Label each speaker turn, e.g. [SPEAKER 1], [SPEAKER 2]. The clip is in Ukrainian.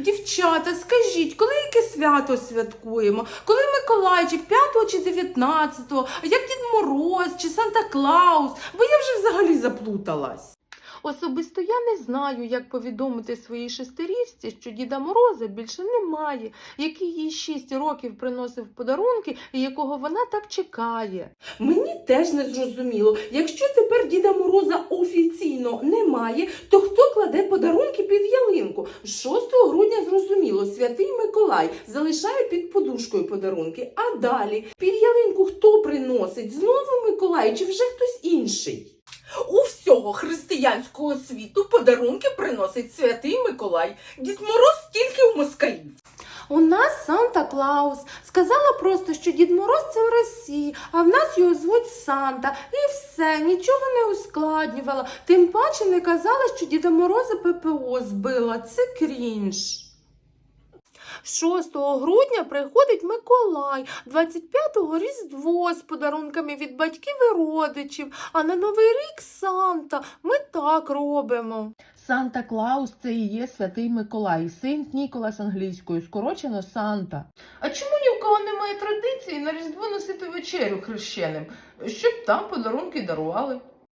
[SPEAKER 1] Дівчата, скажіть, коли яке свято святкуємо? Коли Миколайчик 5 чи 19, а як Дід Мороз чи Санта Клаус? Бо я вже взагалі заплуталась. Особисто я не знаю, як повідомити своїй шестирічці, що Діда Мороза більше немає, який їй шість років приносив подарунки і якого вона так чекає. Мені теж не зрозуміло. Якщо тепер Діда Мороза офіційно немає, то хто кладе подарунки під ялинку? 6 грудня зрозуміло, святий Миколай залишає під подушкою подарунки. А далі під ялинку хто приносить? Знову Миколай чи вже хтось інший? Всього християнського світу подарунки приносить святий Миколай. Дід Мороз тільки у москалів. У нас Санта Клаус. Сказала просто, що Дід Мороз це в Росії, а в нас його звуть Санта. І все, нічого не ускладнювала. Тим паче не казала, що Діда Мороза ППО збила. Це крінж. 6 грудня приходить Миколай, 25-го Різдво з подарунками від батьків і родичів, а на Новий рік Санта. Ми так робимо. Санта Клаус це і є святий Миколай, Синт Ніколас англійською, скорочено Санта. А чому ні в кого немає традиції на Різдво носити вечерю хрещеним, щоб там подарунки дарували?